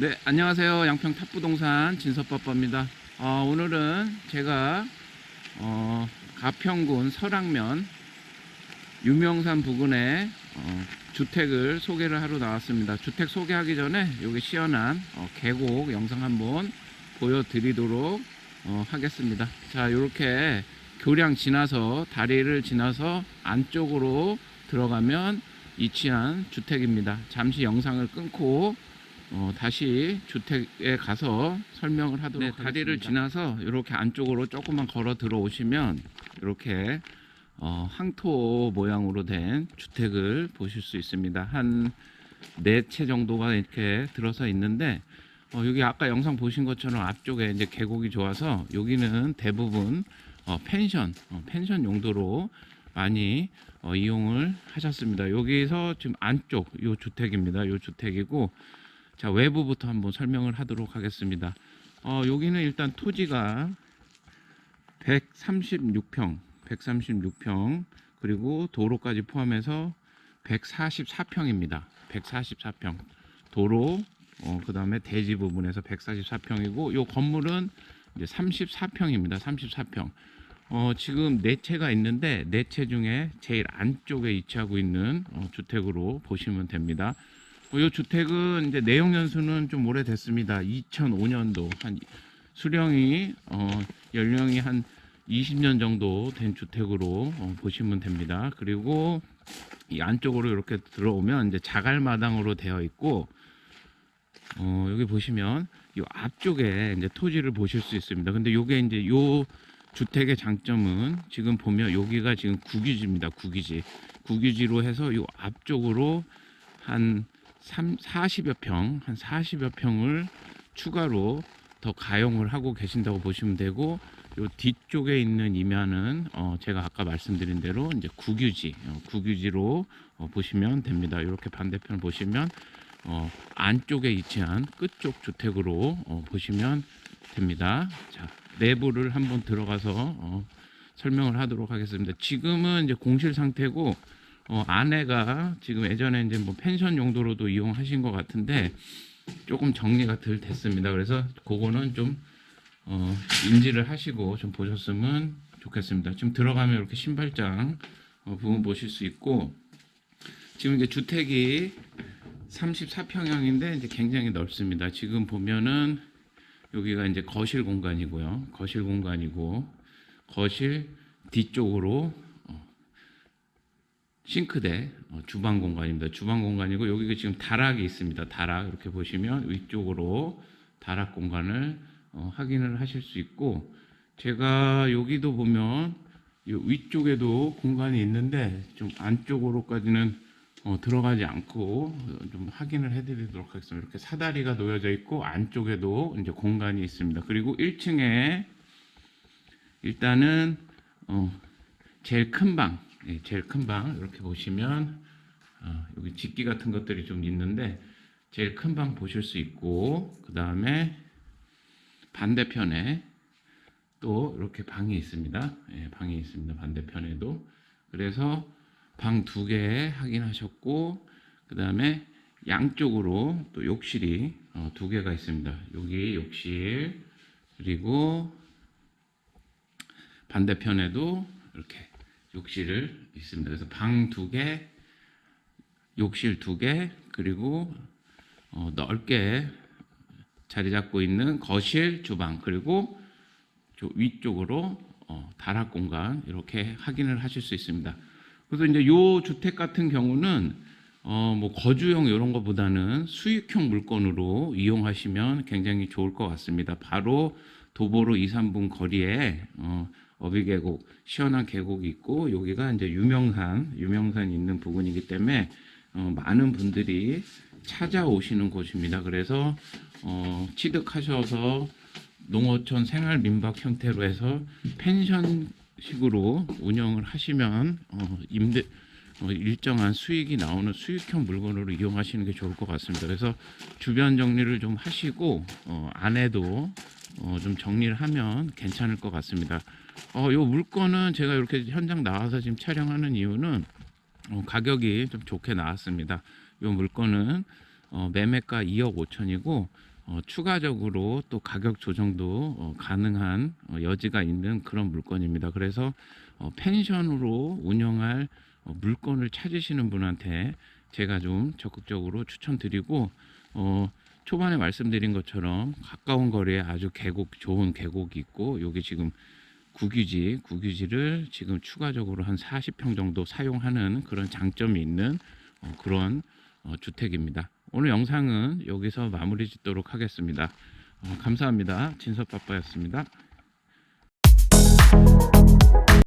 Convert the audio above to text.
네, 안녕하세요. 양평 탑부동산 진섭빠빠입니다. 어, 오늘은 제가 어, 가평군 설악면 유명산 부근에 어, 주택을 소개를 하러 나왔습니다. 주택 소개하기 전에 여기 시원한 어, 계곡 영상 한번 보여드리도록 어, 하겠습니다. 자, 이렇게 교량 지나서 다리를 지나서 안쪽으로 들어가면 이치한 주택입니다. 잠시 영상을 끊고 어, 다시 주택에 가서 설명을 하도록 네, 다리를 지나서 이렇게 안쪽으로 조금만 걸어 들어오시면 이렇게 어, 항토 모양으로 된 주택을 보실 수 있습니다. 한 네 채 정도가 이렇게 들어서 있는데 어, 여기 아까 영상 보신 것처럼 앞쪽에 이제 계곡이 좋아서 여기는 대부분 어, 펜션, 어, 펜션 용도로 많이 어, 이용을 하셨습니다. 여기서 지금 안쪽 요 주택입니다. 요 주택이고 자 외부부터 한번 설명을 하도록 하겠습니다. 어, 여기는 일단 토지가 136평, 136평 그리고 도로까지 포함해서 144평입니다. 144평 도로 어, 그 다음에 대지 부분에서 144평이고 요 건물은 이제 34평입니다. 34평. 어, 지금 네 채가 있는데 네 채 중에 제일 안쪽에 위치하고 있는 어, 주택으로 보시면 됩니다. 어, 이 주택은 이제 내용 연수는 좀 오래됐습니다. 2005년도 한 수령이 어, 연령이 한 20년 정도 된 주택으로 어, 보시면 됩니다. 그리고 이 안쪽으로 이렇게 들어오면 이제 자갈마당으로 되어 있고 어, 여기 보시면 이 앞쪽에 이제 토지를 보실 수 있습니다. 근데 요게 이제 요 주택의 장점은 지금 보면 여기가 지금 국유지입니다. 국유지. 국유지로 해서 요 앞쪽으로 한 3, 40여 평, 한 40여 평을 추가로 더 가용을 하고 계신다고 보시면 되고 요 뒤쪽에 있는 이면은 어 제가 아까 말씀드린 대로 이제 국유지, 어 국유지로 어 보시면 됩니다. 이렇게 반대편 보시면 어 안쪽에 위치한 끝쪽 주택으로 어 보시면 됩니다. 자, 내부를 한번 들어가서 어 설명을 하도록 하겠습니다. 지금은 이제 공실 상태고 어, 아내가 지금 예전에 이제 뭐 펜션 용도로도 이용하신 것 같은데 조금 정리가 덜 됐습니다. 그래서 그거는 좀 어, 인지를 하시고 좀 보셨으면 좋겠습니다. 지금 들어가면 이렇게 신발장 어, 부분 보실 수 있고 지금 이제 주택이 34평형인데 이제 굉장히 넓습니다. 지금 보면은 여기가 이제 거실 공간이고요. 거실 공간이고 거실 뒤쪽으로 싱크대 어, 주방 공간입니다. 주방 공간이고 여기가 지금 다락이 있습니다. 다락 이렇게 보시면 위쪽으로 다락 공간을 어, 확인을 하실 수 있고 제가 여기도 보면 이 위쪽에도 공간이 있는데 좀 안쪽으로까지는 어, 들어가지 않고 어, 좀 확인을 해드리도록 하겠습니다. 이렇게 사다리가 놓여져 있고 안쪽에도 이제 공간이 있습니다. 그리고 1층에 일단은 어, 제일 큰 방, 예, 제일 큰 방 이렇게 보시면 어, 여기 집기 같은 것들이 좀 있는데 제일 큰 방 보실 수 있고 그 다음에 반대편에 또 이렇게 방이 있습니다. 예, 방이 있습니다. 반대편에도 그래서 방 두 개 확인하셨고 그 다음에 양쪽으로 또 욕실이 어, 두 개가 있습니다. 여기 욕실 그리고 반대편에도 이렇게 욕실을 있습니다. 그래서 방 두 개, 욕실 두 개, 그리고 어, 넓게 자리 잡고 있는 거실, 주방, 그리고 저 위쪽으로 어, 다락 공간 이렇게 확인을 하실 수 있습니다. 그래서 이제 요 주택 같은 경우는 어, 뭐 거주용 이런 것보다는 수익형 물건으로 이용하시면 굉장히 좋을 것 같습니다. 바로 도보로 2, 3분 거리에 어, 어비 계곡 시원한 계곡이 있고 여기가 이제 유명산 유명산 있는 부분이기 때문에 어, 많은 분들이 찾아오시는 곳입니다. 그래서 어, 취득하셔서 농어촌 생활 민박 형태로 해서 펜션식으로 운영을 하시면 어, 임대 어, 일정한 수익이 나오는 수익형 물건으로 이용하시는 게 좋을 것 같습니다. 그래서 주변 정리를 좀 하시고 어, 안에도 어, 좀 정리를 하면 괜찮을 것 같습니다. 어, 요 물건은 제가 이렇게 현장 나와서 지금 촬영하는 이유는 어, 가격이 좀 좋게 나왔습니다. 요 물건은 어, 매매가 2억 5천이고 어, 추가적으로 또 가격 조정도 어, 가능한 어, 여지가 있는 그런 물건입니다. 그래서 어, 펜션으로 운영할 어, 물건을 찾으시는 분한테 제가 좀 적극적으로 추천드리고 어, 초반에 말씀드린 것처럼 가까운 거리에 아주 계곡 좋은 계곡이 있고 여기 지금 국유지 국유지를 지금 추가적으로 한 40평 정도 사용하는 그런 장점이 있는 어, 그런 어, 주택입니다. 오늘 영상은 여기서 마무리 짓도록 하겠습니다. 어, 감사합니다. 진섭빠빠였습니다.